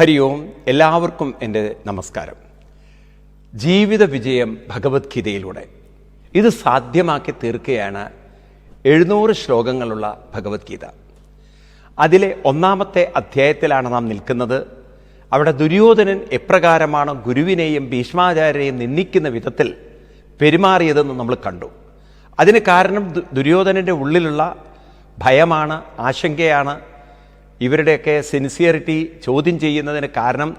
ഹരി ഓം എല്ലാവർക്കും എന്റെ നമസ്കാരം. ജീവിത വിജയം ഭഗവത്ഗീതയിലൂടെ. ഇത് സാധ്യമാക്കി തീർക്കുകയാണ് എഴുന്നൂറ് ശ്ലോകങ്ങളുള്ള ഭഗവത്ഗീത. അതിലെ ഒന്നാമത്തെ അധ്യായത്തിലാണ് നാം നിൽക്കുന്നത്. അവിടെ ദുര്യോധനൻ എപ്രകാരമാണ് ഗുരുവിനെയും ഭീഷ്മാചാര്യരെയും നിന്ദിക്കുന്ന വിധത്തിൽ പെരുമാറിയതെന്ന് നമ്മൾ കണ്ടു. അതിന് കാരണം ദുര്യോധനന്റെ ഉള്ളിലുള്ള ഭയമാണ് ആശങ്കയാണ് ഇവരുടെയൊക്കെ സിൻസിയറിറ്റി ചോദ്യം ചെയ്യുന്നതിന് കാരണം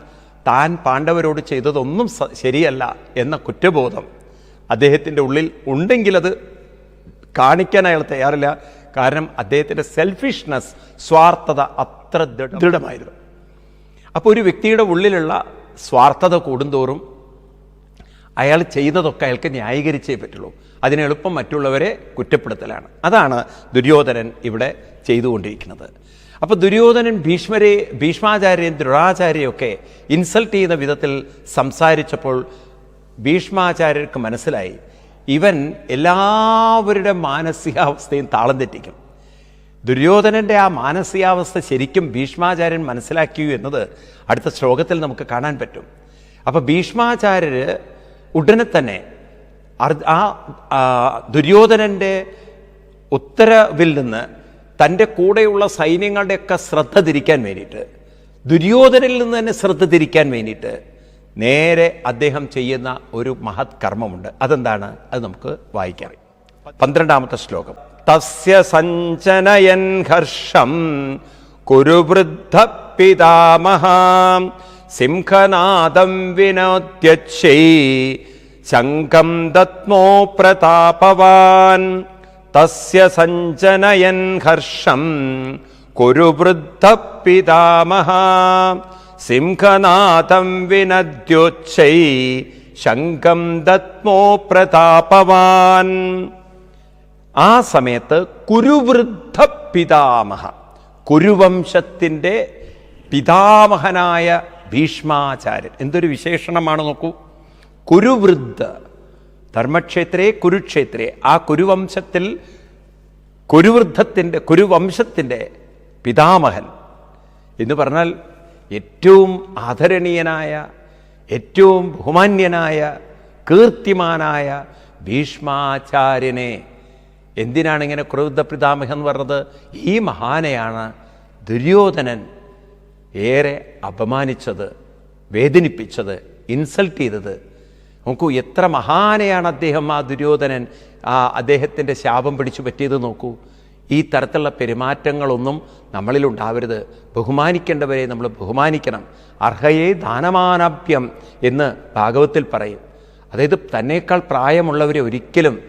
താൻ പാണ്ഡവരോട് ചെയ്തതൊന്നും ശരിയല്ല എന്ന കുറ്റബോധം അദ്ദേഹത്തിന്റെ ഉള്ളിൽ ഉണ്ടെങ്കിലത് കാണിക്കാൻ അയാൾ തയ്യാറില്ല. കാരണം അദ്ദേഹത്തിന്റെ സെൽഫിഷ്നെസ് സ്വാർത്ഥത അത്ര ദൃഢമായിരുന്നു. അപ്പോൾ ഒരു വ്യക്തിയുടെ ഉള്ളിലുള്ള സ്വാർത്ഥത കൂടുന്തോറും അയാൾ ചെയ്തതൊക്കെ അയാൾക്ക് ന്യായീകരിച്ചേ പറ്റുള്ളൂ. അതിന് എളുപ്പം മറ്റുള്ളവരെ കുറ്റപ്പെടുത്തലാണ്. അതാണ് ദുര്യോധനൻ ഇവിടെ ചെയ്തുകൊണ്ടിരിക്കുന്നത്. അപ്പോൾ ദുര്യോധനൻ ഭീഷ്മരെ ഭീഷ്മാചാര്യൻ ദ്രോണാചാര്യയൊക്കെ ഇൻസൾട്ട് ചെയ്യുന്ന വിധത്തിൽ സംസാരിച്ചപ്പോൾ ഭീഷ്മാചാര്യർക്ക് മനസ്സിലായി ഇവൻ എല്ലാവരുടെ മാനസികാവസ്ഥയും താളം തെറ്റിക്കും. ദുര്യോധനന്റെ ആ മാനസികാവസ്ഥ ശരിക്കും ഭീഷ്മാചാര്യൻ മനസ്സിലാക്കിയു എന്നത് അടുത്ത ശ്ലോകത്തിൽ നമുക്ക് കാണാൻ പറ്റും. അപ്പോൾ ഭീഷ്മാചാര്യര് ഉടനെ തന്നെ ആ, ദുര്യോധനന്റെ ഉത്തരവിൽ നിന്ന് തന്റെ കൂടെയുള്ള സൈന്യങ്ങളുടെയൊക്കെ ശ്രദ്ധ തിരിക്കാൻ വേണ്ടിയിട്ട് ദുര്യോധനിൽ നിന്ന് തന്നെ ശ്രദ്ധ തിരിക്കാൻ വേണ്ടിയിട്ട് നേരെ അദ്ദേഹം ചെയ്യുന്ന ഒരു മഹത് കർമ്മമുണ്ട്. അതെന്താണ്? അത് നമുക്ക് വായിക്കാം. പന്ത്രണ്ടാമത്തെ ശ്ലോകം. തസ്യ സഞ്ചനയൻ ഹർഷം കുരുവൃദ്ധ പിതാമഹാം സിംഹനാദം വിനോദ്യച്ഛൈ ശംഖം ദത്മോ പ്രതാപവാൻ തസ്യ സഞ്ജനയൻ ഹർഷം. കുരുവൃദ്ധ പിതാമഹ സിംഹനാഥം വിനദ്യോച്ചൈ ശംഖം ദത്മോ പ്രതാപവാൻ. ആ സമയത്ത് കുരുവൃദ്ധ പിതാമഹ കുരുവംശത്തിന്റെ പിതാമഹനായ ഭീഷ്മാചാര്യൻ. എന്തൊരു വിശേഷണമാണ് നോക്കൂ. കുരുവൃദ്ധ ധർമ്മക്ഷേത്രേ കുരുക്ഷേത്രേ. ആ കുരുവംശത്തിൽ കുരുവൃദ്ധത്തിന്റെ കുരുവംശത്തിന്റെ പിതാമഹൻ എന്ന് പറഞ്ഞാൽ ഏറ്റവും ആദരണീയനായ ഏറ്റവും ബഹുമാന്യനായ കീർത്തിമാനായ ഭീഷ്മാചാര്യനെ. എന്തിനാണ് ഇങ്ങനെ ക്രൂദ്ധ പിതാമഹൻ എന്ന് പറഞ്ഞത്? ഈ മഹാനെയാണ് ദുര്യോധനൻ ഏറെ അപമാനിച്ചത് വേദനിപ്പിച്ചത് ഇൻസൾട്ട് ചെയ്തത്. നോക്കൂ എത്ര മഹാനെയാണ് അദ്ദേഹം ആ ദുര്യോധനൻ ആ അദ്ദേഹത്തിന്റെ ശാപം പിടിച്ചു പറ്റിയത് നോക്കൂ. ഈ തരത്തിലുള്ള പെരുമാറ്റങ്ങളൊന്നും നമ്മളിലുണ്ടാവരുത്. ബഹുമാനിക്കേണ്ടവരെ നമ്മൾ ബഹുമാനിക്കണം. അർഹയെ ദാനമാനാഭ്യം എന്ന് ഭാഗവത്തിൽ പറയും. അതായത് തന്നേക്കാൾ പ്രായമുള്ളവരെ ഒരിക്കലും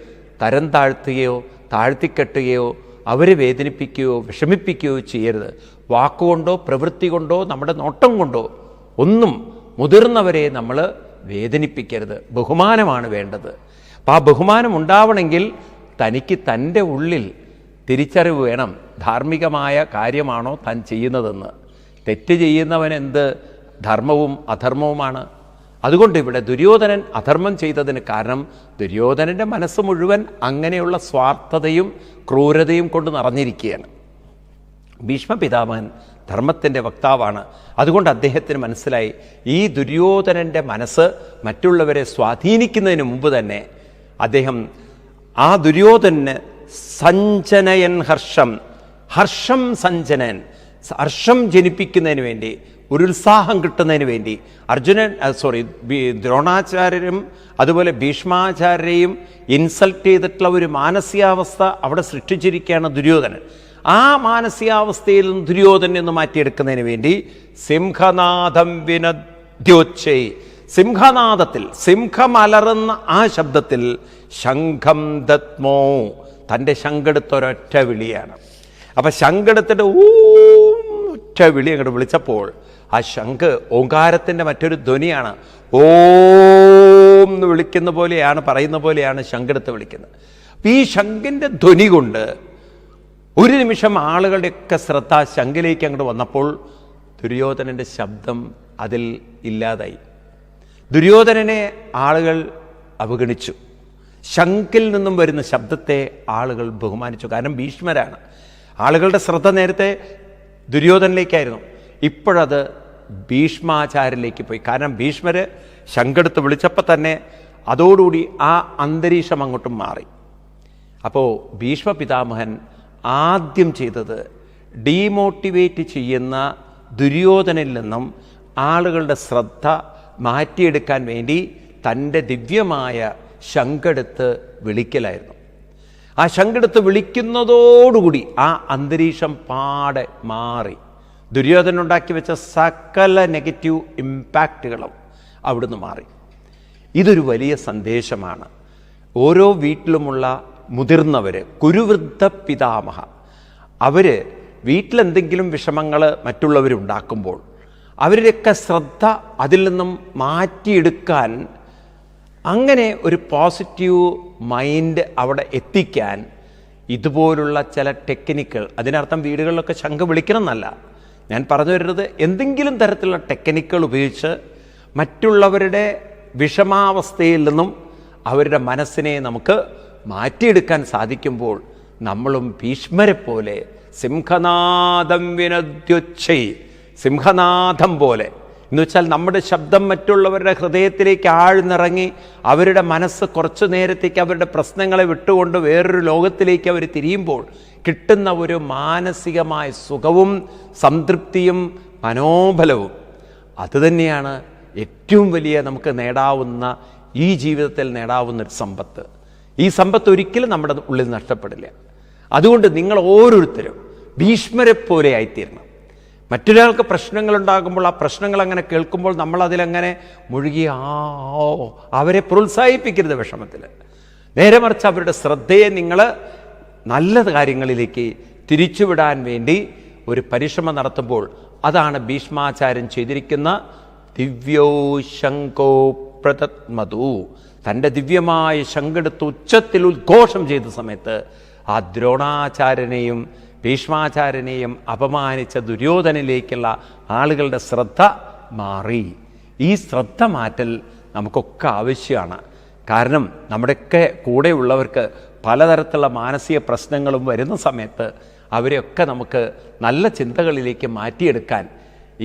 തരം താഴ്ത്തുകയോ താഴ്ത്തിക്കെട്ടുകയോ അവരെ വേദനിപ്പിക്കുകയോ വിഷമിപ്പിക്കുകയോ ചെയ്യരുത്. വാക്കുകൊണ്ടോ പ്രവൃത്തി കൊണ്ടോ നമ്മുടെ നോട്ടം കൊണ്ടോ ഒന്നും മുതിർന്നവരെ നമ്മൾ വേദനിപ്പിക്കരുത്. ബഹുമാനമാണ് വേണ്ടത്. അപ്പോൾ ആ ബഹുമാനം ഉണ്ടാവണമെങ്കിൽ തനിക്ക് തന്റെ ഉള്ളിൽ തിരിച്ചറിവ് വേണം. ധാർമ്മികമായ കാര്യമാണോ താൻ ചെയ്യുന്നതെന്ന്. തെറ്റ് ചെയ്യുന്നവൻ എന്ത്? ധർമ്മവും അധർമ്മവുമാണ്. അതുകൊണ്ട് ഇവിടെ ദുര്യോധനൻ അധർമ്മം ചെയ്തതിന് കാരണം ദുര്യോധനന്റെ മനസ്സ് മുഴുവൻ അങ്ങനെയുള്ള സ്വാർത്ഥതയും ക്രൂരതയും കൊണ്ട് നിറഞ്ഞിരിക്കുകയാണ്. ഭീഷ്മ പിതാമഹൻ ധർമ്മത്തിന്റെ വക്താവാണ്. അതുകൊണ്ട് അദ്ദേഹത്തിന് മനസ്സിലായി ഈ ദുര്യോധനന്റെ മനസ്സ് മറ്റുള്ളവരെ സ്വാധീനിക്കുന്നതിന് മുമ്പ് തന്നെ അദ്ദേഹം ആ ദുര്യോധനന് സഞ്ജനയൻ ഹർഷം ഹർഷം സഞ്ജനൻ ഹർഷം ജനിപ്പിക്കുന്നതിന് വേണ്ടി ഒരു ഉത്സാഹം കിട്ടുന്നതിന് വേണ്ടി അർജുനൻ സോറി ദ്രോണാചാര്യരും അതുപോലെ ഭീഷ്മാചാര്യരെയും ഇൻസൾട്ട് ചെയ്തിട്ടുള്ള ഒരു മാനസികാവസ്ഥ അവിടെ സൃഷ്ടിച്ചിരിക്കുകയാണ് ദുര്യോധനൻ. ആ മാനസികാവസ്ഥയിൽ നിന്ന് ദുര്യോധനെ ഒന്ന് മാറ്റിയെടുക്കുന്നതിന് വേണ്ടി സിംഹനാഥം വിനദ്യോച്ചൈ സിംഹനാദത്തിൽ സിംഹമലറുന്ന ആ ശബ്ദത്തിൽ ശംഖം ദത്മോ. തന്റെ ശങ്കെടുത്തൊരൊറ്റ വിളിയാണ്. അപ്പൊ ശങ്കെടുത്തിട്ട് ഊ ഒറ്റ വിളി അങ്ങോട്ട് വിളിച്ചപ്പോൾ ആ ശംഖ് ഓങ്കാരത്തിന്റെ മറ്റൊരു ധ്വനിയാണ്. ഓം എന്ന് വിളിക്കുന്ന പോലെയാണ് പറയുന്ന പോലെയാണ് ശങ്കെടുത്ത് വിളിക്കുന്നത്. അപ്പം ഈ ശംഖിന്റെ ധ്വനി കൊണ്ട് ഒരു നിമിഷം ആളുകളുടെയൊക്കെ ശ്രദ്ധ ശങ്കിലേക്ക് അങ്ങോട്ട് വന്നപ്പോൾ ദുര്യോധനന്റെ ശബ്ദം അതിൽ ഇല്ലാതായി. ദുര്യോധനനെ ആളുകൾ അവഗണിച്ചു. ശങ്കിൽ നിന്നും വരുന്ന ശബ്ദത്തെ ആളുകൾ ബഹുമാനിച്ചു. കാരണം ഭീഷ്മരാണ്. ആളുകളുടെ ശ്രദ്ധ നേരത്തെ ദുര്യോധനിലേക്കായിരുന്നു. ഇപ്പോഴത് ഭീഷ്മാചാര്യനിലേക്ക് പോയി. കാരണം ഭീഷ്മര് ശങ്കെടുത്ത് വിളിച്ചപ്പോൾ തന്നെ അതോടുകൂടി ആ അന്തരീക്ഷം അങ്ങോട്ടും മാറി. അപ്പോൾ ഭീഷ്മ പിതാമഹൻ ആദ്യം ചെയ്തത് ഡീമോട്ടിവേറ്റ് ചെയ്യുന്ന ദുര്യോധനിൽ നിന്നും ആളുകളുടെ ശ്രദ്ധ മാറ്റിയെടുക്കാൻ വേണ്ടി തന്റെ ദിവ്യമായ ശങ്കെടുത്ത് വിളിക്കലായിരുന്നു. ആ ശങ്കെടുത്ത് വിളിക്കുന്നതോടുകൂടി ആ അന്തരീക്ഷം പാടെ മാറി. ദുര്യോധന ഉണ്ടാക്കി വെച്ച സകല നെഗറ്റീവ് ഇമ്പാക്റ്റുകളും അവിടുന്ന് മാറി. ഇതൊരു വലിയ സന്ദേശമാണ്. ഓരോ വീട്ടിലുമുള്ള മുതിർന്നവർ കുരുവൃദ്ധ പിതാമഹ. അവർ വീട്ടിലെന്തെങ്കിലും വിഷമങ്ങൾ മറ്റുള്ളവരുണ്ടാക്കുമ്പോൾ അവരുടെയൊക്കെ ശ്രദ്ധ അതിൽ നിന്നും മാറ്റിയെടുക്കാൻ അങ്ങനെ ഒരു പോസിറ്റീവ് മൈൻഡ് അവിടെ എത്തിക്കാൻ ഇതുപോലുള്ള ചില ടെക്നിക്കുകൾ അതിനർത്ഥം വീടുകളിലൊക്കെ ശംഖ വിളിക്കണം എന്നല്ല ഞാൻ പറഞ്ഞു വരുന്നത് എന്തെങ്കിലും തരത്തിലുള്ള ടെക്നിക്കുകൾ ഉപയോഗിച്ച് മറ്റുള്ളവരുടെ വിഷമാവസ്ഥയിൽ നിന്നും അവരുടെ മനസ്സിനെ നമുക്ക് മാറ്റിയെടുക്കാൻ സാധിക്കുമ്പോൾ നമ്മളും ഭീഷ്മരെ പോലെ സിംഹനാഥം വിനദ്യുച്ഛൈ സിംഹനാഥം പോലെ. എന്ന് വെച്ചാൽ നമ്മുടെ ശബ്ദം മറ്റുള്ളവരുടെ ഹൃദയത്തിലേക്ക് ആഴ്ന്നിറങ്ങി അവരുടെ മനസ്സ് കുറച്ചു നേരത്തേക്ക് അവരുടെ പ്രശ്നങ്ങളെ വിട്ടുകൊണ്ട് വേറൊരു ലോകത്തിലേക്ക് അവർ തിരിയുമ്പോൾ കിട്ടുന്ന ഒരു മാനസികമായ സുഖവും സംതൃപ്തിയും മനോബലവും. അതുതന്നെയാണ് ഏറ്റവും വലിയ നമുക്ക് നേടാവുന്ന ഈ ജീവിതത്തിൽ നേടാവുന്ന ഒരു സമ്പത്ത്. ഈ സമ്പത്ത് ഒരിക്കലും നമ്മുടെ ഉള്ളിൽ നഷ്ടപ്പെടില്ല. അതുകൊണ്ട് നിങ്ങൾ ഓരോരുത്തരും ഭീഷ്മരെ പോലെ ആയിത്തീരണം. മറ്റൊരാൾക്ക് പ്രശ്നങ്ങൾ ഉണ്ടാകുമ്പോൾ ആ പ്രശ്നങ്ങൾ അങ്ങനെ കേൾക്കുമ്പോൾ നമ്മൾ അതിലങ്ങനെ മുഴുകി ആ അവരെ പ്രോത്സാഹിപ്പിക്കരുത് വിഷമത്തിൽ. നേരെ മറിച്ച് അവരുടെ ശ്രദ്ധയെ നിങ്ങൾ നല്ല കാര്യങ്ങളിലേക്ക് തിരിച്ചുവിടാൻ വേണ്ടി ഒരു പരിശ്രമം നടത്തുമ്പോൾ അതാണ് ഭീഷ്മാചാര്യൻ ചെയ്തിരിക്കുന്ന ദിവ്യോ ശങ്കോ പ്രതത്മതു തന്റെ ദിവ്യമായ ശങ്കെടുത്ത് ഉച്ചത്തിൽ ഉദ്ഘോഷം ചെയ്ത സമയത്ത് ആ ദ്രോണാചാര്യനെയും ഭീഷ്മാചാര്യനെയും അപമാനിച്ച ദുര്യോധനിലേക്കുള്ള ആളുകളുടെ ശ്രദ്ധ മാറി. ഈ ശ്രദ്ധ മാറ്റൽ നമുക്കൊക്കെ ആവശ്യമാണ്. കാരണം നമ്മുടെയൊക്കെ കൂടെയുള്ളവർക്ക് പലതരത്തിലുള്ള മാനസിക പ്രശ്നങ്ങളും വരുന്ന സമയത്ത് അവരെയൊക്കെ നമുക്ക് നല്ല ചിന്തകളിലേക്ക് മാറ്റിയെടുക്കാൻ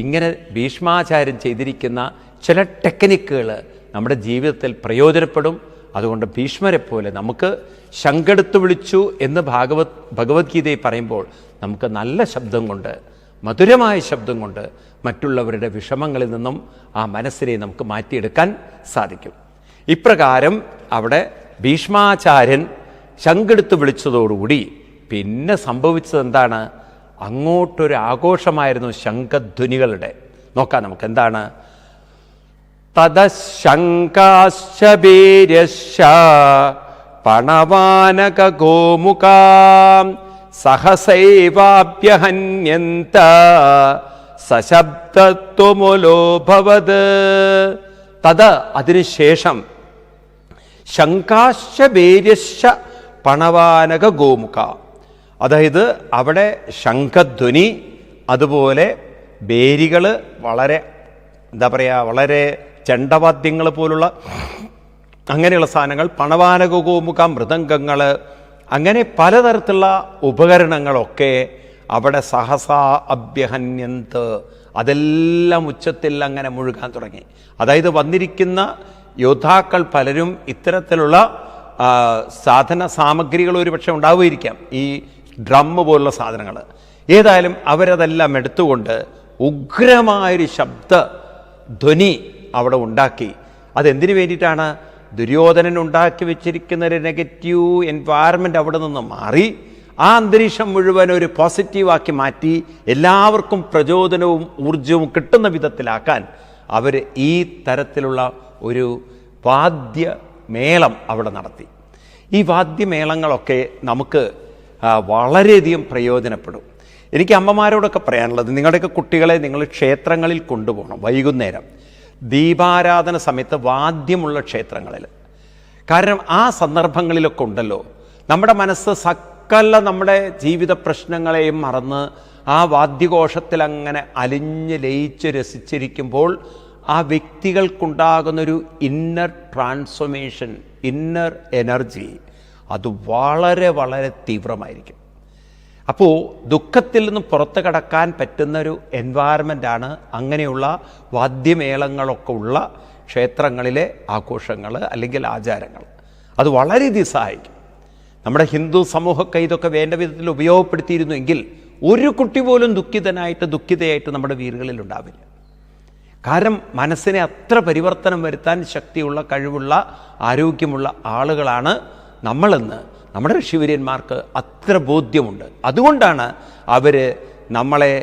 ഇങ്ങനെ ഭീഷ്മാചാര്യം ചെയ്തിരിക്കുന്ന ചില ടെക്നിക്കുകൾ നമ്മുടെ ജീവിതത്തിൽ പ്രയോജനപ്പെടും. അതുകൊണ്ട് ഭീഷ്മരെ പോലെ നമുക്ക് ശങ്കെടുത്ത് വിളിച്ചു എന്ന് ഭാഗവത് ഭഗവത്ഗീതയിൽ പറയുമ്പോൾ നമുക്ക് നല്ല ശബ്ദം കൊണ്ട് മധുരമായ ശബ്ദം കൊണ്ട് മറ്റുള്ളവരുടെ വിഷമങ്ങളിൽ നിന്നും ആ മനസ്സിനെ നമുക്ക് മാറ്റിയെടുക്കാൻ സാധിക്കും. ഇപ്രകാരം അവിടെ ഭീഷ്മാചാര്യൻ ശങ്കെടുത്ത് വിളിച്ചതോടുകൂടി പിന്നെ സംഭവിച്ചത് എന്താണ്? അങ്ങോട്ടൊരു ആഘോഷമായിരുന്നു ശംഖധ്വനികളുടെ. നോക്കാം നമുക്ക് എന്താണ് പണവാനക ഗോമുഖാം സഹസൈവാഭ്യഹന്യന്ത സശബ്ദത്വമുലോഭവത്. തത് അതിനുശേഷം ശങ്കാശ്ചബേര്യശ പണവാനക ഗോമുഖ. അതായത് അവിടെ ശംഖധ്വനി അതുപോലെ ബേരികൾ വളരെ എന്താ പറയുക വളരെ ചെണ്ടവാദ്യങ്ങൾ പോലുള്ള അങ്ങനെയുള്ള സാധനങ്ങൾ പണവാനകോമുഖ മൃദംഗങ്ങൾ അങ്ങനെ പലതരത്തിലുള്ള ഉപകരണങ്ങളൊക്കെ അവിടെ സഹസാ അഭ്യഹന്യന്ത് അതെല്ലാം ഉച്ചത്തിൽ അങ്ങനെ മുഴുകാൻ തുടങ്ങി. അതായത് വന്നിരിക്കുന്ന യോദ്ധാക്കൾ പലരും ഇത്തരത്തിലുള്ള സാധന സാമഗ്രികൾ ഒരുപക്ഷെ ഉണ്ടാവുമായിരിക്കാം. ഈ ഡ്രമ്മ് പോലുള്ള സാധനങ്ങൾ. ഏതായാലും അവരതെല്ലാം എടുത്തുകൊണ്ട് ഉഗ്രമായൊരു ശബ്ദ ധ്വനി അവിടെ ഉണ്ടാക്കി. അതെന്തിനു വേണ്ടിയിട്ടാണ്? ദുര്യോധനൻ ഉണ്ടാക്കി വെച്ചിരിക്കുന്ന ഒരു നെഗറ്റീവ് എൻവയറമെന്റ് അവിടെ നിന്ന് മാറി. ആ അന്തരീക്ഷം മുഴുവൻ ഒരു പോസിറ്റീവാക്കി മാറ്റി. എല്ലാവർക്കും പ്രചോദനവും ഊർജവും കിട്ടുന്ന വിധത്തിലാക്കാൻ അവർ ഈ തരത്തിലുള്ള ഒരു വാദ്യമേളം അവിടെ നടത്തി. ഈ വാദ്യമേളങ്ങളൊക്കെ നമുക്ക് വളരെയധികം പ്രയോജനപ്പെടും. എനിക്ക് അമ്മമാരോടൊക്കെ പറയാനുള്ളത് നിങ്ങളുടെയൊക്കെ കുട്ടികളെ നിങ്ങൾ ക്ഷേത്രങ്ങളിൽ കൊണ്ടുപോകണം വൈകുന്നേരം. ദീപാരാധന സമയത്ത് വാദ്യമുള്ള ക്ഷേത്രങ്ങളിൽ. കാരണം ആ സന്ദർഭങ്ങളിലൊക്കെ ഉണ്ടല്ലോ. നമ്മുടെ മനസ്സ് സകല നമ്മുടെ ജീവിത പ്രശ്നങ്ങളെയും മറന്ന് ആ വാദ്യഘോഷത്തിൽ അങ്ങനെ അലിഞ്ഞ് ലയിച്ച് രസിച്ചിരിക്കുമ്പോൾ ആ വ്യക്തികൾക്കുണ്ടാകുന്നൊരു ഇന്നർ ട്രാൻസ്ഫോർമേഷൻ ഇന്നർ എനർജി അത് വളരെ വളരെ തീവ്രമായിരിക്കും. അപ്പോൾ ദുഃഖത്തിൽ നിന്ന് പുറത്ത് കടക്കാൻ പറ്റുന്നൊരു എൻവയറമെന്റാണ് അങ്ങനെയുള്ള വാദ്യമേളങ്ങളൊക്കെ ഉള്ള ക്ഷേത്രങ്ങളിലെ ആഘോഷങ്ങൾ അല്ലെങ്കിൽ ആചാരങ്ങൾ അത് വളരെ ഇതി സഹായിക്കും. നമ്മുടെ ഹിന്ദു സമൂഹമൊക്കെ ഇതൊക്കെ വേണ്ട വിധത്തിൽ ഉപയോഗപ്പെടുത്തിയിരുന്നുവെങ്കിൽ ഒരു കുട്ടി പോലും ദുഃഖിതനായിട്ട് ദുഃഖിതയായിട്ട് നമ്മുടെ വീടുകളിൽ ഉണ്ടാവില്ല. കാരണം മനസ്സിനെ അത്ര പരിവർത്തനം വരുത്താൻ ശക്തിയുള്ള കഴിവുള്ള ആരോഗ്യമുള്ള ആളുകളാണ് നമ്മളെന്ന് നമ്മുടെ ഋഷിവര്യന്മാർക്ക് അത്ര ബോധ്യമുണ്ട്. അതുകൊണ്ടാണ് അവർ നമ്മളെ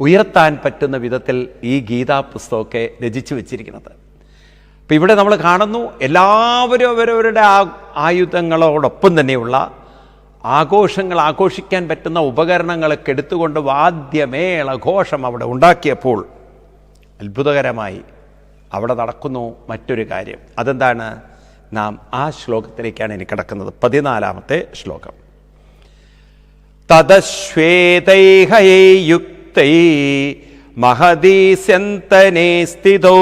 ഉയർത്താൻ പറ്റുന്ന വിധത്തിൽ ഈ ഗീതാ പുസ്തകമൊക്കെ രചിച്ചു വെച്ചിരിക്കുന്നത്. അപ്പം ഇവിടെ നമ്മൾ കാണുന്നു എല്ലാവരും അവരവരുടെ ആ ആയുധങ്ങളോടൊപ്പം തന്നെയുള്ള ആഘോഷങ്ങൾ ആഘോഷിക്കാൻ പറ്റുന്ന ഉപകരണങ്ങളൊക്കെ എടുത്തുകൊണ്ട് വാദ്യമേള ഘോഷം അവിടെ ഉണ്ടാക്കിയപ്പോൾ അത്ഭുതകരമായി അവിടെ നടക്കുന്നു മറ്റൊരു കാര്യം. അതെന്താണ്? നാം ആ ശ്ലോകത്തിലേക്കാണ് ഇനി കിടക്കുന്നത്. പതിനാലാമത്തെ ശ്ലോകം. തദശ്വേതൈഹയൈ യുക്തൈ മഹദീസ്യന്തനെ സ്ഥിതോ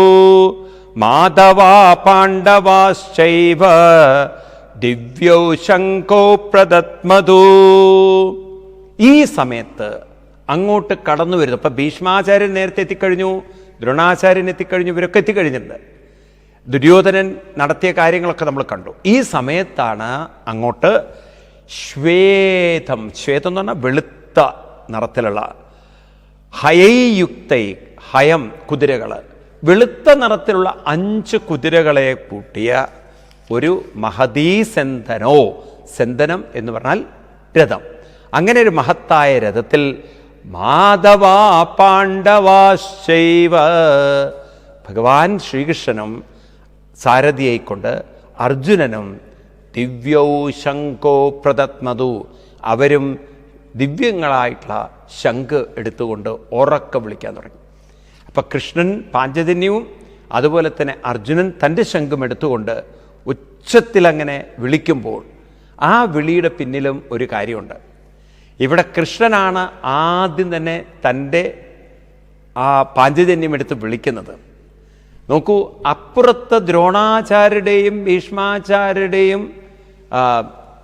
മാധവാ പാണ്ഡവാശ്ചൈവ ദിവ്യൗ ശങ്കോ ഈ സമയത്ത് അങ്ങോട്ട് കടന്നു വരുന്നു അപ്പൊ ഭീഷ്മാചാര്യൻ നേരത്തെ എത്തിക്കഴിഞ്ഞു ദ്രോണാചാര്യൻ എത്തിക്കഴിഞ്ഞു ഇവരൊക്കെ എത്തിക്കഴിഞ്ഞിട്ടുണ്ട്. ദുര്യോധനൻ നടത്തിയ കാര്യങ്ങളൊക്കെ നമ്മൾ കണ്ടു. ഈ സമയത്താണ് അങ്ങോട്ട് ശ്വേതം ശ്വേതം എന്ന് പറഞ്ഞാൽ വെളുത്ത നിറത്തിലുള്ള ഹയയുക്തൈ ഹയം കുതിരകൾ വെളുത്ത നിറത്തിലുള്ള അഞ്ച് കുതിരകളെ കൂട്ടിയ ഒരു മഹതീസെന്തനോ സെന്തനം എന്ന് പറഞ്ഞാൽ രഥം. അങ്ങനെ ഒരു മഹത്തായ രഥത്തിൽ മാധവാ പാണ്ഡവാശൈവ ഭഗവാൻ ശ്രീകൃഷ്ണനും സാരഥിയായിക്കൊണ്ട് അർജുനനും ദിവ്യൗ ശങ്കോ പ്രദത്മതു. അവരും ദിവ്യങ്ങളായിട്ടുള്ള ശംഖ് എടുത്തുകൊണ്ട് ഉറക്ക വിളിക്കാൻ തുടങ്ങി. അപ്പം കൃഷ്ണൻ പാഞ്ചജന്യവും അതുപോലെ തന്നെ അർജുനൻ തന്റെ ശംഖും എടുത്തുകൊണ്ട് ഉച്ചത്തിലങ്ങനെ വിളിക്കുമ്പോൾ ആ വിളിയുടെ പിന്നിലും ഒരു കാര്യമുണ്ട്. ഇവിടെ കൃഷ്ണനാണ് ആദ്യം തന്നെ തന്റെ ആ പാഞ്ചജന്യം എടുത്ത് വിളിക്കുന്നത്. നോക്കൂ അപ്പുറത്ത് ദ്രോണാചാര്യരുടെയും ഭീഷ്മാചാര്യരുടെയും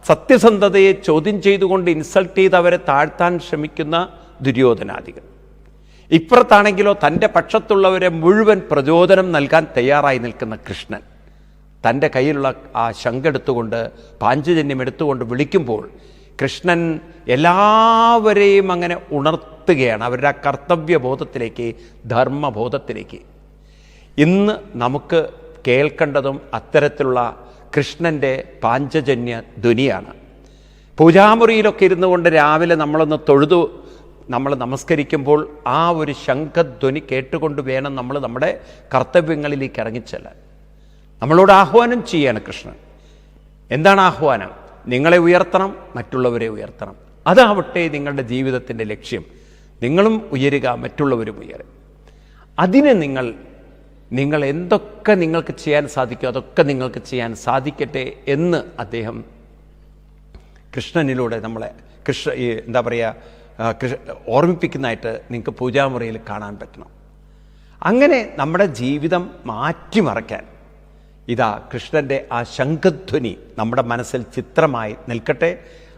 സത്യസന്ധതയെ ചോദ്യം ചെയ്തുകൊണ്ട് ഇൻസൾട്ട് ചെയ്ത് അവരെ താഴ്ത്താൻ ശ്രമിക്കുന്ന ദുര്യോധനാദികൾ ഇപ്പുറത്താണെങ്കിലോ തന്റെ പക്ഷത്തുള്ളവരെ മുഴുവൻ പ്രചോദനം നൽകാൻ തയ്യാറായി നിൽക്കുന്ന കൃഷ്ണൻ തന്റെ കയ്യിലുള്ള ആ ശങ്കെടുത്തുകൊണ്ട് പാഞ്ചജന്യം എടുത്തുകൊണ്ട് വിളിക്കുമ്പോൾ കൃഷ്ണൻ എല്ലാവരെയും അങ്ങനെ ഉണർത്തുകയാണ്. അവരുടെ ആ കർത്തവ്യബോധത്തിലേക്ക് ധർമ്മബോധത്തിലേക്ക്. ഇന്ന് നമുക്ക് കേൾക്കേണ്ടതും അത്തരത്തിലുള്ള കൃഷ്ണന്റെ പാഞ്ചജന്യ ധ്വനിയാണ്. പൂജാമുറിയിലൊക്കെ ഇരുന്നു കൊണ്ട് രാവിലെ നമ്മളൊന്ന് തൊഴുതു നമ്മൾ നമസ്കരിക്കുമ്പോൾ ആ ഒരു ശംഖധ്വനി കേട്ടുകൊണ്ട് വേണം നമ്മൾ നമ്മുടെ കർത്തവ്യങ്ങളിലേക്ക് ഇറങ്ങിച്ചെല്ലാൻ. നമ്മളോട് ആഹ്വാനം ചെയ്യാണ് കൃഷ്ണൻ. എന്താണ് ആഹ്വാനം? നിങ്ങളെ ഉയർത്തണം മറ്റുള്ളവരെ ഉയർത്തണം. അതാവട്ടെ നിങ്ങളുടെ ജീവിതത്തിന്റെ ലക്ഷ്യം. നിങ്ങളും ഉയരുക മറ്റുള്ളവരും ഉയരും അതിനെ നിങ്ങൾ നിങ്ങൾ എന്തൊക്കെ നിങ്ങൾക്ക് ചെയ്യാൻ സാധിക്കും അതൊക്കെ നിങ്ങൾക്ക് ചെയ്യാൻ സാധിക്കട്ടെ എന്ന് അദ്ദേഹം കൃഷ്ണനിലൂടെ നമ്മളെ കൃഷ്ണ എന്താ പറയുക ആ, കൃഷ്ണ ഓർമ്മിപ്പിക്കുന്നതായിട്ട് നിങ്ങൾക്ക് പൂജാമുറിയിൽ കാണാൻ പറ്റണം. അങ്ങനെ നമ്മുടെ ജീവിതം മാറ്റിമറയ്ക്കാൻ ഇതാ കൃഷ്ണന്റെ ആ ശംഖധ്വനി നമ്മുടെ മനസ്സിൽ ചിത്രമായി നിൽക്കട്ടെ.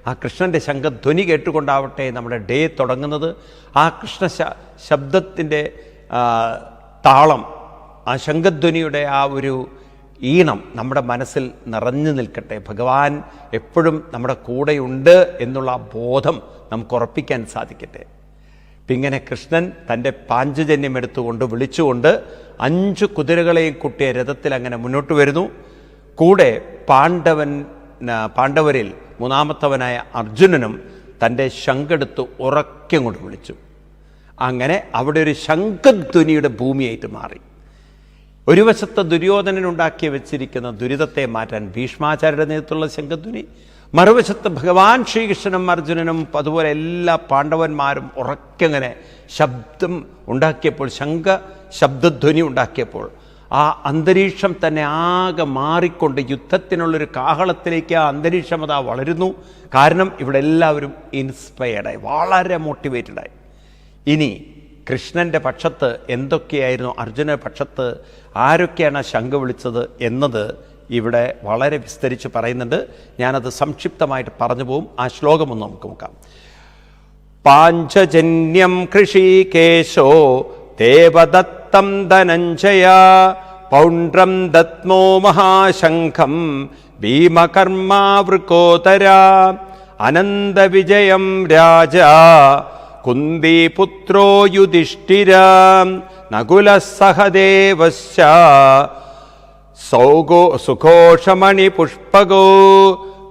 ആ കൃഷ്ണന്റെ ശംഖധ്വനി കേട്ടുകൊണ്ടാവട്ടെ നമ്മുടെ ഡേ തുടങ്ങുന്നത്. ആ കൃഷ്ണ ശബ്ദത്തിന്റെ താളം ആ ശംഖധ്വനിയുടെ ആ ഒരു ഈണം നമ്മുടെ മനസ്സിൽ നിറഞ്ഞു നിൽക്കട്ടെ. ഭഗവാൻ എപ്പോഴും നമ്മുടെ കൂടെയുണ്ട് എന്നുള്ള ബോധം നമുക്ക് ഉറപ്പിക്കാൻ സാധിക്കട്ടെ. ഇങ്ങനെ കൃഷ്ണൻ തന്റെ പാഞ്ചജന്യം എടുത്തുകൊണ്ട് വിളിച്ചുകൊണ്ട് അഞ്ച് കുതിരകളെയും കുട്ടിയ രഥത്തിൽ അങ്ങനെ മുന്നോട്ട് വരുന്നു. കൂടെ പാണ്ഡവൻ പാണ്ഡവരിൽ മൂന്നാമത്തവനായ അർജുനനും തന്റെ ശങ്കെടുത്ത് ഉറക്കം കൊണ്ട് വിളിച്ചു. അങ്ങനെ അവിടെ ഒരു ശംഖധ്വനിയുടെ ഭൂമിയായിട്ട് മാറി. ഒരു വശത്ത് ദുര്യോധനനുണ്ടാക്കി വെച്ചിരിക്കുന്ന ദുരിതത്തെ മാറ്റാൻ ഭീഷ്മാചാര്യരുടെ നേതൃത്വമുള്ള ശംഖധ്വനി മറുവശത്ത് ഭഗവാൻ ശ്രീകൃഷ്ണനും അർജുനനും അതുപോലെ എല്ലാ പാണ്ഡവന്മാരും ഉറക്കങ്ങനെ ശബ്ദം ഉണ്ടാക്കിയപ്പോൾ ശംഖ ശബ്ദധ്വനി ഉണ്ടാക്കിയപ്പോൾ ആ അന്തരീക്ഷം തന്നെ ആകെ മാറിക്കൊണ്ട് യുദ്ധത്തിനുള്ളൊരു കാഹളത്തിലേക്ക് ആ അന്തരീക്ഷം അതാ വളരുന്നു. കാരണം ഇവിടെ എല്ലാവരും ഇൻസ്പയർഡായി വളരെ മോട്ടിവേറ്റഡായി ഇനി കൃഷ്ണന്റെ പക്ഷത്ത് എന്തൊക്കെയായിരുന്നു? അർജുന പക്ഷത്ത് ആരൊക്കെയാണ് ശംഖ് വിളിച്ചത് എന്നത് ഇവിടെ വളരെ വിസ്തരിച്ച് പറയുന്നുണ്ട്. ഞാനത് സംക്ഷിപ്തമായിട്ട് പറഞ്ഞു പോവും. ആ ശ്ലോകം ഒന്ന് നമുക്ക് നോക്കാം. പാഞ്ചജന്യം കൃഷികേശോ ദേവദത്തം ധനഞ്ജയ പൗണ്ട്രം ദത്മോ മഹാശംഖം ഭീമകർമാവൃക്കോതര അനന്തവിജയം രാജ കുന്ദീപുത്രോ യുധിഷ്ഠിര നകുലസഹദേവശ്ച സൗഗോ സുഘോഷമണി പുഷ്പകോ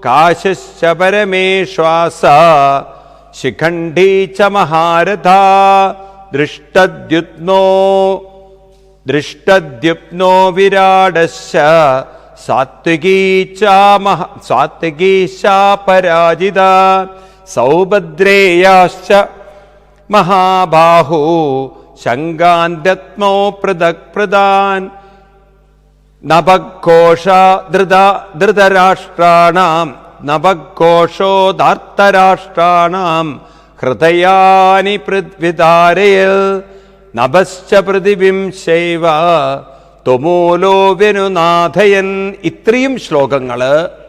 കാശശ്ച പരമേശ്വാസ ശിഖണ്ഡീ ച മഹാരഥ ദൃഷ്ടദ്യുത്നോ ദൃഷ്ടദ്യുപ്നോ വിരാടശ്ച സാത്വികീ ചാമഹ മഹ സാത്വികീ ചാ പരാജിത സൗഭദ്രേയാശ്ച മഹാബാഹു ശങ്കാന്തത്മോ പൃഥക് പ്രധാൻ നഭഘോഷ ധൃത ധൃതരാഷ്ട്രാണാം. നഭഘോഷോ ധാർത്തരാഷ്ട്രാണാം. ഹൃദയാനി പൃഥ്വിതാരയൽ നഭശ്ച പൃഥിവിം ശൈവ തുമൂലോ ഇത്രയും ശ്ലോകങ്ങൾ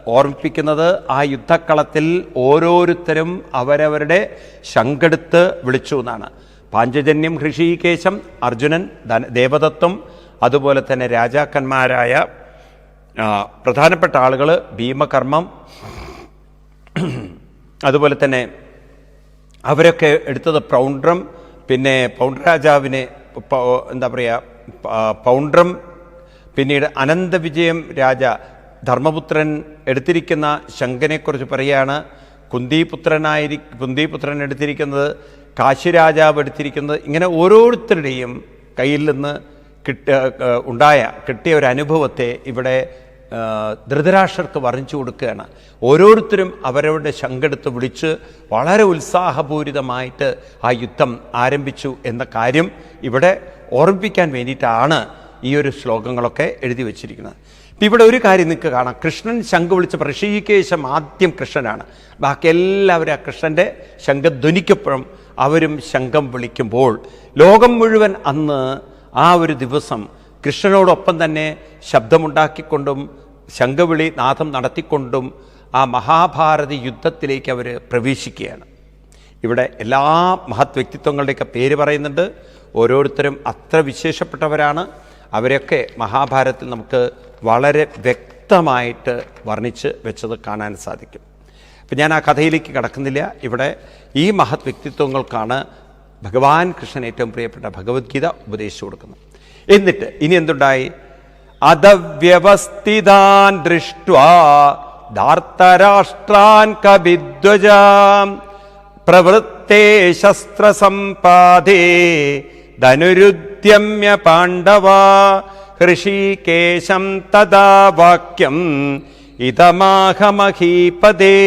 ഓർമ്മിപ്പിക്കുന്നത് ആ യുദ്ധക്കളത്തിൽ ഓരോരുത്തരും അവരവരുടെ ശങ്കെടുത്ത് വിളിച്ചു എന്നാണ്. പാഞ്ചജന്യം ഋഷികേശം അർജുനൻ ദേവദത്വം അതുപോലെ തന്നെ രാജാക്കന്മാരായ പ്രധാനപ്പെട്ട ആളുകൾ ഭീമകർമ്മം അതുപോലെ തന്നെ അവരൊക്കെ എടുത്തത് പ്രൗണ്ട്രം പിന്നെ പൗണ്ട്രരാജാവിനെ എന്താ പറയുക പ- പൗണ്ഡ്രം പിന്നീട് അനന്തവിജയം രാജ ധർമ്മപുത്രൻ എടുത്തിരിക്കുന്ന ശങ്കനെക്കുറിച്ച് പറയുകയാണ്. കുന്തിപുത്രനായിരി കുന്തിപുത്രൻ എടുത്തിരിക്കുന്നത് കാശിരാജാവ് എടുത്തിരിക്കുന്നത് ഇങ്ങനെ ഓരോരുത്തരുടെയും കയ്യിൽ നിന്ന് കിട്ട ഉണ്ടായ കിട്ടിയ ഒരു അനുഭവത്തെ ഇവിടെ ധൃതരാഷ്ട്രർക്ക് വർണിച്ചു കൊടുക്കുകയാണ്. ഓരോരുത്തരും അവരവരുടെ ശങ്കെടുത്ത് വിളിച്ച് വളരെ ഉത്സാഹപൂരിതമായിട്ട് ആ യുദ്ധം ആരംഭിച്ചു എന്ന കാര്യം ഇവിടെ ഓർമ്മിപ്പിക്കാൻ വേണ്ടിയിട്ടാണ് ഈ ഒരു ശ്ലോകങ്ങളൊക്കെ എഴുതി വച്ചിരിക്കുന്നത്. ഇപ്പം ഇവിടെ ഒരു കാര്യം നിങ്ങൾക്ക് കാണാം. കൃഷ്ണൻ ശംഖ് വിളിച്ച് ഋഷികേശം ആദ്യം കൃഷ്ണനാണ്. ബാക്കി എല്ലാവരും ആ കൃഷ്ണന്റെ ശംഖധ്വനിക്കപ്പോഴും അവരും ശംഖം വിളിക്കുമ്പോൾ ലോകം മുഴുവൻ അന്ന് ആ ഒരു ദിവസം കൃഷ്ണനോടൊപ്പം തന്നെ ശബ്ദമുണ്ടാക്കിക്കൊണ്ടും ശംഖവിളി നാഥം നടത്തിക്കൊണ്ടും ആ മഹാഭാരത യുദ്ധത്തിലേക്ക് അവർ പ്രവേശിക്കുകയാണ്. ഇവിടെ എല്ലാ മഹത് വ്യക്തിത്വങ്ങളുടെയൊക്കെ പേര് പറയുന്നുണ്ട്. ഓരോരുത്തരും അത്ര വിശേഷപ്പെട്ടവരാണ്. അവരെയൊക്കെ മഹാഭാരതത്തിൽ നമുക്ക് വളരെ വ്യക്തമായിട്ട് വർണിച്ച് വെച്ചത് കാണാൻ സാധിക്കും. അപ്പം ഞാൻ ആ കഥയിലേക്ക് കടക്കുന്നില്ല. ഇവിടെ ഈ മഹത് വ്യക്തിത്വങ്ങൾക്കാണ് ഭഗവാൻ കൃഷ്ണൻ ഏറ്റവും പ്രിയപ്പെട്ട ഭഗവത്ഗീത ഉപദേശിച്ചു കൊടുക്കുന്നത്. എന്നിട്ട് ഇനി എന്തുണ്ടായി? അധവ്യവസ്ഥിതാൻ ദൃഷ്ട ധാർത്തരാഷ്ട്രാൻ കവിധ്വജാം പ്രവൃത്തേ ശസ്ത്രസമ്പാദേ ധനുരുദ്യമ്യ പാണ്ഡവ. ഹൃഷീകേശം തഥാ വാക്യം ഇതമാഹമഹീപദേ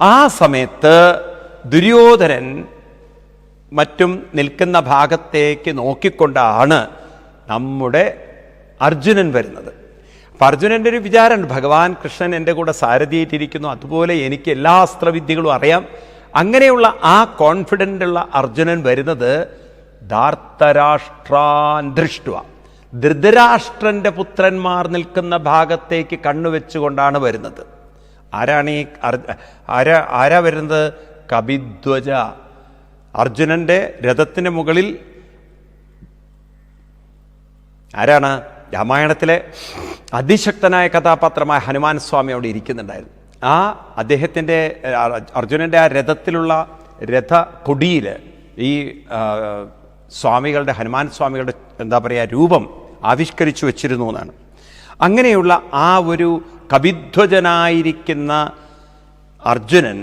ആ സമയത്ത് ദുര്യോധനൻ മറ്റും നിൽക്കുന്ന ഭാഗത്തേക്ക് നോക്കിക്കൊണ്ടാണ് നമ്മുടെ അർജുനൻ വരുന്നത്. അപ്പം അർജുനന്റെ ഒരു വിചാരമുണ്ട്. ഭഗവാൻ കൃഷ്ണൻ എന്റെ കൂടെ സാരഥിയായിട്ടിരിക്കുന്നു. അതുപോലെ എനിക്ക് എല്ലാ അസ്ത്രവിദ്യകളും അറിയാം. അങ്ങനെയുള്ള ആ കോൺഫിഡന്റ് ഉള്ള അർജുനൻ വരുന്നത് ധാർത്തരാഷ്ട്രാൻ ദൃഷ്ടുവ. ധൃതരാഷ്ട്രന്റെ പുത്രന്മാർ നിൽക്കുന്ന ഭാഗത്തേക്ക് കണ്ണുവെച്ചുകൊണ്ടാണ് വരുന്നത്. ആരാണ് ഈ ആരാ ആരാ വരുന്നത്? കപിധ്വജ. അർജുനന്റെ രഥത്തിന് മുകളിൽ ആരാണ്? രാമായണത്തിലെ അതിശക്തനായ കഥാപാത്രമായ ഹനുമാൻ സ്വാമി അവിടെ ഇരിക്കുന്നുണ്ടായിരുന്നു. ആ അദ്ദേഹത്തിന്റെ അർജുനന്റെ ആ രഥത്തിലുള്ള രഥ കൊടിയിൽ ഈ സ്വാമികളുടെ ഹനുമാൻ സ്വാമികളുടെ എന്താ പറയുക രൂപം ആവിഷ്കരിച്ചു വച്ചിരുന്നു എന്നാണ്. അങ്ങനെയുള്ള ആ ഒരു കവിധ്വജനായിരിക്കുന്ന അർജുനൻ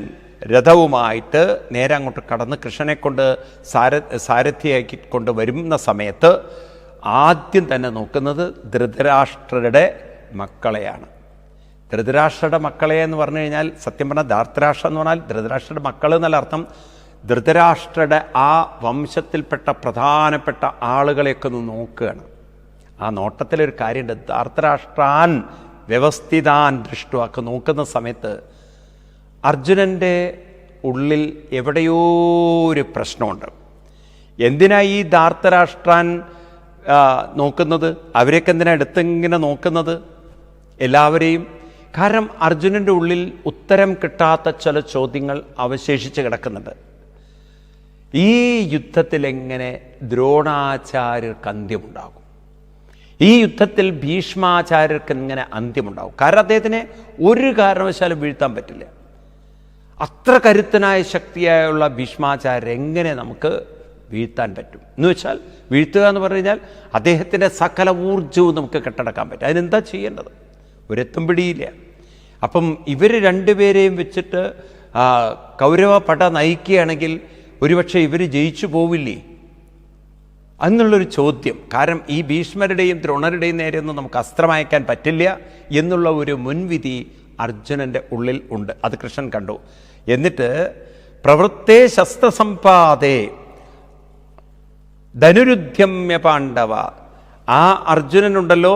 രഥവുമായിട്ട് നേരെ അങ്ങോട്ട് കടന്ന് കൃഷ്ണനെ കൊണ്ട് സാര സാരഥിയാക്കി കൊണ്ട് വരുന്ന സമയത്ത് ആദ്യം തന്നെ നോക്കുന്നത് ധൃതരാഷ്ട്രരുടെ മക്കളെയാണ്. ധൃതരാഷ്ട്രയുടെ മക്കളെ എന്ന് പറഞ്ഞു കഴിഞ്ഞാൽ സത്യം പറഞ്ഞാൽ ധാർത്തരാഷ്ട്രം എന്ന് പറഞ്ഞാൽ ധൃതരാഷ്ട്രയുടെ മക്കൾ എന്നുള്ള അർത്ഥം. ധൃതരാഷ്ട്രയുടെ ആ വംശത്തിൽപ്പെട്ട പ്രധാനപ്പെട്ട ആളുകളെയൊക്കെ ഒന്ന് നോക്കുകയാണ്. ആ നോട്ടത്തിലൊരു കാര്യമുണ്ട്. ധാർത്തരാഷ്ട്രാൻ വ്യവസ്ഥിതാൻ ദൃഷ്ടുവാക്ക് നോക്കുന്ന സമയത്ത് അർജുനന്റെ ഉള്ളിൽ എവിടെയോ ഒരു പ്രശ്നമുണ്ട്. എന്തിനാ ഈ ധാർത്തരാഷ്ട്രാൻ നോക്കുന്നത്? അവരെയൊക്കെ എന്തിനാ എടുത്തിങ്ങനെ നോക്കുന്നത്? എല്ലാവരെയും. കാരണം അർജുനന്റെ ഉള്ളിൽ ഉത്തരം കിട്ടാത്ത ചില ചോദ്യങ്ങൾ അവശേഷിച്ച് കിടക്കുന്നുണ്ട്. ഈ യുദ്ധത്തിൽ എങ്ങനെ ദ്രോണാചാര്യർക്ക് അന്ത്യമുണ്ടാകും? ഈ യുദ്ധത്തിൽ ഭീഷ്മാചാര്യർക്ക് എങ്ങനെ അന്ത്യമുണ്ടാകും? കാരണം അദ്ദേഹത്തിനെ ഒരു കാരണവശാലും വീഴ്ത്താൻ പറ്റില്ല. അത്ര കരുത്തനായ ശക്തിയായുള്ള ഭീഷ്മാചാര്യർ എങ്ങനെ നമുക്ക് വീഴ്ത്താൻ പറ്റും. എന്ന് വെച്ചാൽ വീഴ്ത്തുക എന്ന് പറഞ്ഞു കഴിഞ്ഞാൽ അദ്ദേഹത്തിന്റെ സകല ഊർജവും നമുക്ക് കെട്ടടക്കാൻ പറ്റും. അതിനെന്താ ചെയ്യേണ്ടത്? ഒരെത്തും പിടിയില്ല. അപ്പം ഇവർ രണ്ടുപേരെയും വെച്ചിട്ട് കൗരവ പട നയിക്കുകയാണെങ്കിൽ ഒരുപക്ഷെ ഇവർ ജയിച്ചു പോവില്ലേ? എന്നുള്ളൊരു ചോദ്യം. കാരണം ഈ ഭീഷ്മരുടെയും ദ്രോണരുടെയും നേരെ ഒന്നും നമുക്ക് അസ്ത്രമയക്കാൻ പറ്റില്ല എന്നുള്ള ഒരു മുൻവിധി അർജുനന്റെ ഉള്ളിൽ ഉണ്ട്. അത് കൃഷ്ണൻ കണ്ടു. എന്നിട്ട് പ്രവൃത്തേ ശസ്ത്രസമ്പാദേ ധനുരുദ്ധ്യമ്യ പാണ്ഡവ ആ അർജുനനുണ്ടല്ലോ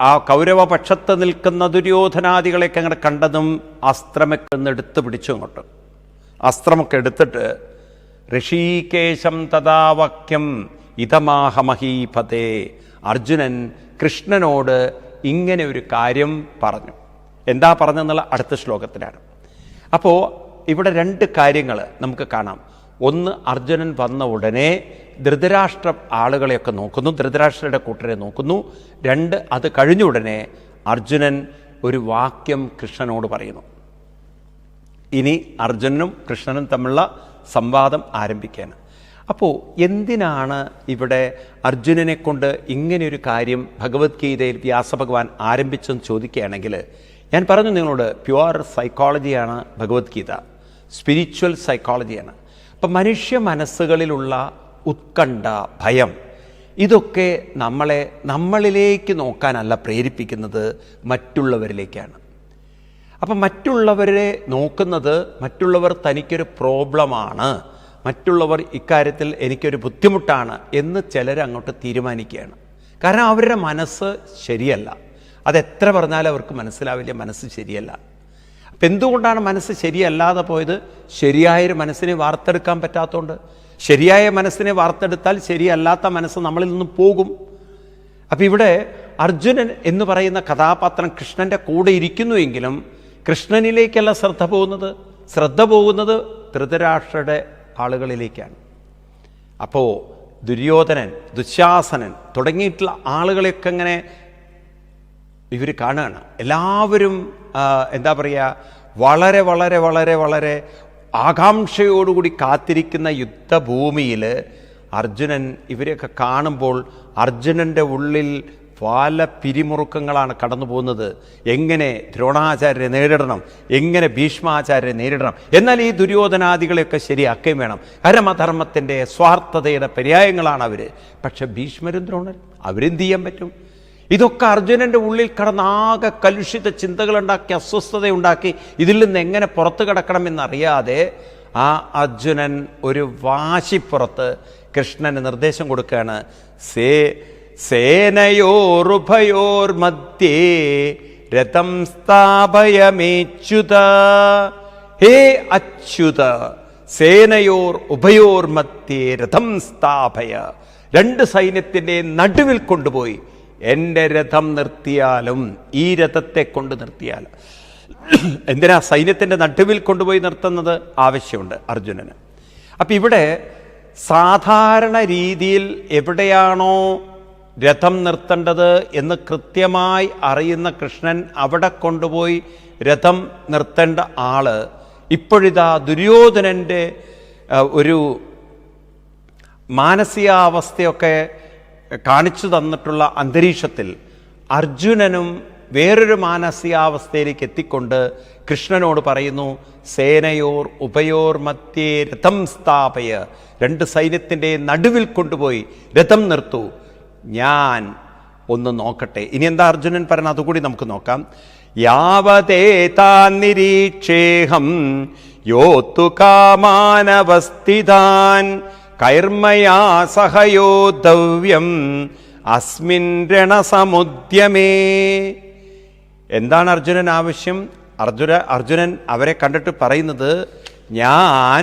ആ കൗരവപക്ഷത്ത് നിൽക്കുന്ന ദുര്യോധനാദികളെയൊക്കെ അങ്ങനെ കണ്ടതും അസ്ത്രമൊക്കെ ഒന്ന് എടുത്തു പിടിച്ചു അങ്ങോട്ട്. അസ്ത്രമൊക്കെ എടുത്തിട്ട് ഋഷീകേശം തഥാവാക്യം ഇതമാഹമഹീപതേ. അർജുനൻ കൃഷ്ണനോട് ഇങ്ങനെ ഒരു കാര്യം പറഞ്ഞു. എന്താ പറഞ്ഞെന്നുള്ള അടുത്ത ശ്ലോകത്തിലാണ്. അപ്പോൾ ഇവിടെ രണ്ട് കാര്യങ്ങൾ നമുക്ക് കാണാം. ഒന്ന് അർജുനൻ വന്ന ഉടനെ ധൃതരാഷ്ട്ര ആളുകളെയൊക്കെ നോക്കുന്നു ധൃതരാഷ്ട്രയുടെ കൂട്ടരെ നോക്കുന്നു. രണ്ട് അത് കഴിഞ്ഞ ഉടനെ അർജുനൻ ഒരു വാക്യം കൃഷ്ണനോട് പറയുന്നു. ഇനി അർജുനനും കൃഷ്ണനും തമ്മിലുള്ള സംവാദം ആരംഭിക്കാൻ അപ്പോൾ എന്തിനാണ് ഇവിടെ അർജുനനെ കൊണ്ട് ഇങ്ങനെയൊരു കാര്യം ഭഗവത്ഗീതയിൽ വ്യാസഭഗവാൻ ആരംഭിച്ചെന്ന് ചോദിക്കുകയാണെങ്കിൽ ഞാൻ പറഞ്ഞു നിങ്ങളോട് പ്യുവർ സൈക്കോളജിയാണ് ഭഗവത്ഗീത. സ്പിരിച്വൽ സൈക്കോളജിയാണ് അപ്പം മനുഷ്യ മനസ്സുകളിലുള്ള ഉത്കണ്ഠ ഭയം ഇതൊക്കെ നമ്മളെ നമ്മളിലേക്ക് നോക്കാനല്ല പ്രേരിപ്പിക്കുന്നത് മറ്റുള്ളവരിലേക്കാണ്. അപ്പം മറ്റുള്ളവരെ നോക്കുന്നത് മറ്റുള്ളവർ തനിക്കൊരു പ്രോബ്ലമാണ് മറ്റുള്ളവർ ഇക്കാര്യത്തിൽ എനിക്കൊരു ബുദ്ധിമുട്ടാണ് എന്ന് ചിലർ അങ്ങോട്ട് തീരുമാനിക്കുകയാണ്. കാരണം അവരുടെ മനസ്സ് ശരിയല്ല. അതെത്ര പറഞ്ഞാലും അവർക്ക് മനസ്സിലാവില്ല മനസ്സ് ശരിയല്ല. അപ്പം എന്തുകൊണ്ടാണ് മനസ്സ് ശരിയല്ലാതെ പോയത്? ശരിയായൊരു മനസ്സിനെ വാർത്തെടുക്കാൻ പറ്റാത്തതുകൊണ്ട് ശരിയായ മനസ്സിനെ വാർത്തെടുത്താൽ ശരിയല്ലാത്ത മനസ്സ് നമ്മളിൽ നിന്നും പോകും. അപ്പം ഇവിടെ അർജുനൻ എന്ന് പറയുന്ന കഥാപാത്രം കൃഷ്ണന്റെ കൂടെ ഇരിക്കുന്നുവെങ്കിലും കൃഷ്ണനിലേക്കല്ല ശ്രദ്ധ പോകുന്നത്. ശ്രദ്ധ പോകുന്നത് ധൃതരാഷ്ട്രയുടെ ആളുകളിലേക്കാണ്. അപ്പോൾ ദുര്യോധനൻ ദുശാസനൻ തുടങ്ങിയിട്ടുള്ള ആളുകളെയൊക്കെ ഇങ്ങനെ ഇവർ കാണുകയാണ് എല്ലാവരും എന്താ പറയുക വളരെ വളരെ വളരെ വളരെ ആകാംക്ഷയോടുകൂടി കാത്തിരിക്കുന്ന യുദ്ധഭൂമിയിൽ അർജുനൻ ഇവരെയൊക്കെ കാണുമ്പോൾ അർജുനന്റെ ഉള്ളിൽ പല പിരിമുറുക്കങ്ങളാണ് കടന്നു പോകുന്നത്. എങ്ങനെ ദ്രോണാചാര്യരെ നേരിടണം? എങ്ങനെ ഭീഷ്മാചാര്യരെ നേരിടണം? എന്നാൽ ഈ ദുര്യോധനാദികളെയൊക്കെ ശരിയാക്കുകയും വേണം. ഹരമധർമ്മത്തിന്റെ സ്വാർത്ഥതയുടെ പര്യായങ്ങളാണ് അവർ പക്ഷെ ഭീഷ്മരും ദ്രോണരും അവരെന്ത് ചെയ്യാൻ പറ്റും? ഇതൊക്കെ അർജുനന്റെ ഉള്ളിൽ കടന്നാകെ കലുഷിത ചിന്തകളുണ്ടാക്കി അസ്വസ്ഥതയുണ്ടാക്കി ഇതിൽ നിന്ന് എങ്ങനെ പുറത്തു കിടക്കണമെന്നറിയാതെ ആ അർജുനൻ ഒരു വാശിപ്പുറത്ത് കൃഷ്ണന് നിർദ്ദേശം കൊടുക്കുകയാണ്. സേ സേനയോറുഭയോർ മധ്യേ രഥം സ്ഥാപയമേച്യുത. ഹേ അച്യുത സേനയോർ ഉഭയോർ മധ്യേ രഥം സ്ഥാപയ. രണ്ട് സൈന്യത്തിന്റെ നടുവിൽ കൊണ്ടുപോയി. എന്റെ രഥം നിർത്തിയാലും ഈ രഥത്തെ കൊണ്ട് നിർത്തിയാലും എന്തിനാ സൈന്യത്തിന്റെ നടുവിൽ കൊണ്ടുപോയി നിർത്തുന്നത്? ആവശ്യമുണ്ട് അർജുനന്. അപ്പം ഇവിടെ സാധാരണ രീതിയിൽ എവിടെയാണോ രഥം നിർത്തേണ്ടത് എന്ന് കൃത്യമായി അറിയുന്ന കൃഷ്ണൻ അവിടെ കൊണ്ടുപോയി രഥം നിർത്തേണ്ട ആൾ ഇപ്പോഴിതാ ദുര്യോധനന്റെ ഒരു മാനസികാവസ്ഥയൊക്കെ കാണിച്ചു തന്നിട്ടുള്ള അന്തരീക്ഷത്തിൽ അർജുനനും വേറൊരു മാനസികാവസ്ഥയിലേക്ക് എത്തിക്കൊണ്ട് കൃഷ്ണനോട് പറയുന്നു സേനയോർ ഉഭയോർ മധ്യേ രഥം സ്ഥാപയ. രണ്ട് സൈന്യത്തിന്റെ നടുവിൽ കൊണ്ടുപോയി രഥം നിർത്തു. ഞാൻ ഒന്ന് നോക്കട്ടെ. ഇനി എന്താ അർജുനൻ പറയുന്നത് അതുകൂടി നമുക്ക് നോക്കാം. യാവതേ താൻ നിരീക്ഷേഹം യോത്തു കാമാനവസ്ഥിതാൻ കൈർമയാ സഹയോദ്ധവ്യം അസ്മിൻ രണസമുദ്യമേ. എന്താണ് അർജുനൻ ആവശ്യം? അർജുന അർജുനൻ അവരെ കണ്ടിട്ട് പറയുന്നത് ഞാൻ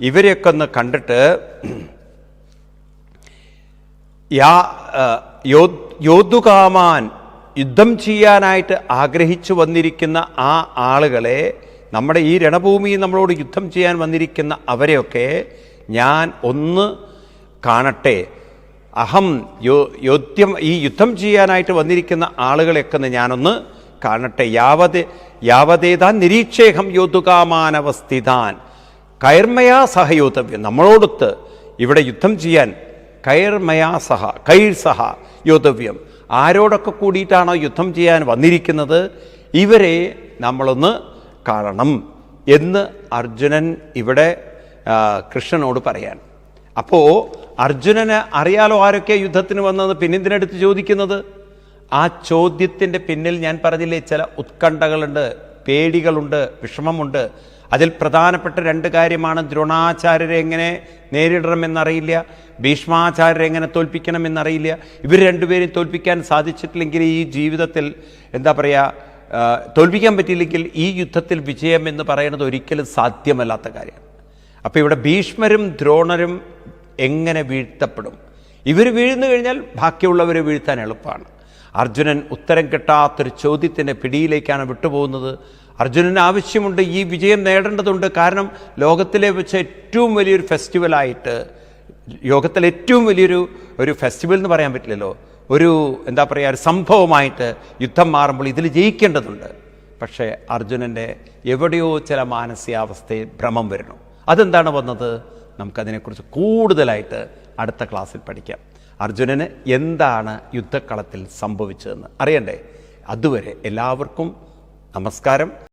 ഇവരെയൊക്കെ ഒന്ന് കണ്ടിട്ട് യാ യോദ്ധുകാമാൻ യുദ്ധം ചെയ്യാനായിട്ട് ആഗ്രഹിച്ചു വന്നിരിക്കുന്ന ആ ആളുകളെ നമ്മുടെ ഈ രണഭൂമിയിൽ നമ്മളോട് യുദ്ധം ചെയ്യാൻ വന്നിരിക്കുന്ന അവരെയൊക്കെ ഞാൻ ഒന്ന് കാണട്ടെ. അഹം യോ യോദ്ധ്യം ഈ യുദ്ധം ചെയ്യാനായിട്ട് വന്നിരിക്കുന്ന ആളുകളെയൊക്കെ ഞാനൊന്ന് കാണട്ടെ. യാവത് യാവതേതാൻ നിരീക്ഷേഹം യോതുകാമാനവസ്ഥിതാൻ കൈർമയാ സഹയോതവ്യം നമ്മളോടൊത്ത് ഇവിടെ യുദ്ധം ചെയ്യാൻ കൈർമയാ സഹ കൈർ സഹ യോതവ്യം ആരോടൊക്കെ കൂടിയിട്ടാണോ യുദ്ധം ചെയ്യാൻ വന്നിരിക്കുന്നത്? ഇവരെ നമ്മളൊന്ന് കാണണം എന്ന് അർജുനൻ ഇവിടെ കൃഷ്ണനോട് പറയാൻ. അപ്പോൾ അർജുനന് അറിയാലോ ആരൊക്കെ യുദ്ധത്തിന് വന്നത് പിന്നെന്തിനടുത്ത് ചോദിക്കുന്നത്? ആ ചോദ്യത്തിന്റെ പിന്നിൽ ഞാൻ പറഞ്ഞില്ലേ ചില ഉത്കണ്ഠകളുണ്ട് പേടികളുണ്ട് വിഷമമുണ്ട്. അതിൽ പ്രധാനപ്പെട്ട രണ്ട് കാര്യമാണ്. ദ്രോണാചാര്യരെ എങ്ങനെ നേരിടണമെന്നറിയില്ല ഭീഷ്മാചാര്യരെ എങ്ങനെ തോൽപ്പിക്കണമെന്നറിയില്ല. ഇവർ രണ്ടുപേരെയും തോൽപ്പിക്കാൻ സാധിച്ചിട്ടില്ലെങ്കിൽ ഈ ജീവിതത്തിൽ എന്താ പറയുക തോൽപ്പിക്കാൻ പറ്റിയില്ലെങ്കിൽ ഈ യുദ്ധത്തിൽ വിജയം എന്ന് പറയുന്നത് ഒരിക്കലും സാധ്യമല്ലാത്ത കാര്യമാണ് അപ്പോൾ ഇവിടെ ഭീഷ്മരും ദ്രോണരും എങ്ങനെ വീഴ്ത്തപ്പെടും? ഇവർ വീഴ്ന്നു കഴിഞ്ഞാൽ ബാക്കിയുള്ളവരെ വീഴ്ത്താൻ എളുപ്പമാണ്. അർജുനൻ ഉത്തരം കിട്ടാത്തൊരു ചോദ്യത്തിന്റെ പിടിയിലേക്കാണ് വിട്ടുപോകുന്നത്. അർജുനന് ആവശ്യമുണ്ട് ഈ വിജയം നേടേണ്ടതുണ്ട്. കാരണം ലോകത്തിലെ വെച്ച് ഏറ്റവും വലിയൊരു ഫെസ്റ്റിവലായിട്ട് ലോകത്തിലെ ഏറ്റവും വലിയൊരു ഒരു ഫെസ്റ്റിവൽ എന്ന് പറയാൻ പറ്റില്ലല്ലോ. ഒരു എന്താ പറയുക ഒരു സംഭവമായിട്ട് യുദ്ധം മാറുമ്പോൾ ഇതിൽ ജയിക്കേണ്ടതുണ്ട്. പക്ഷേ അർജുനന്റെ എവിടെയോ ചില മാനസികാവസ്ഥയിൽ ഭ്രമം വരുന്നു അതെന്താണ് വന്നത്? നമുക്കതിനെക്കുറിച്ച് കൂടുതലായിട്ട് അടുത്ത ക്ലാസ്സിൽ പഠിക്കാം. അർജുനന് എന്താണ് യുദ്ധക്കളത്തിൽ സംഭവിച്ചതെന്ന് അറിയണ്ടേ? അതുവരെ എല്ലാവർക്കും നമസ്കാരം.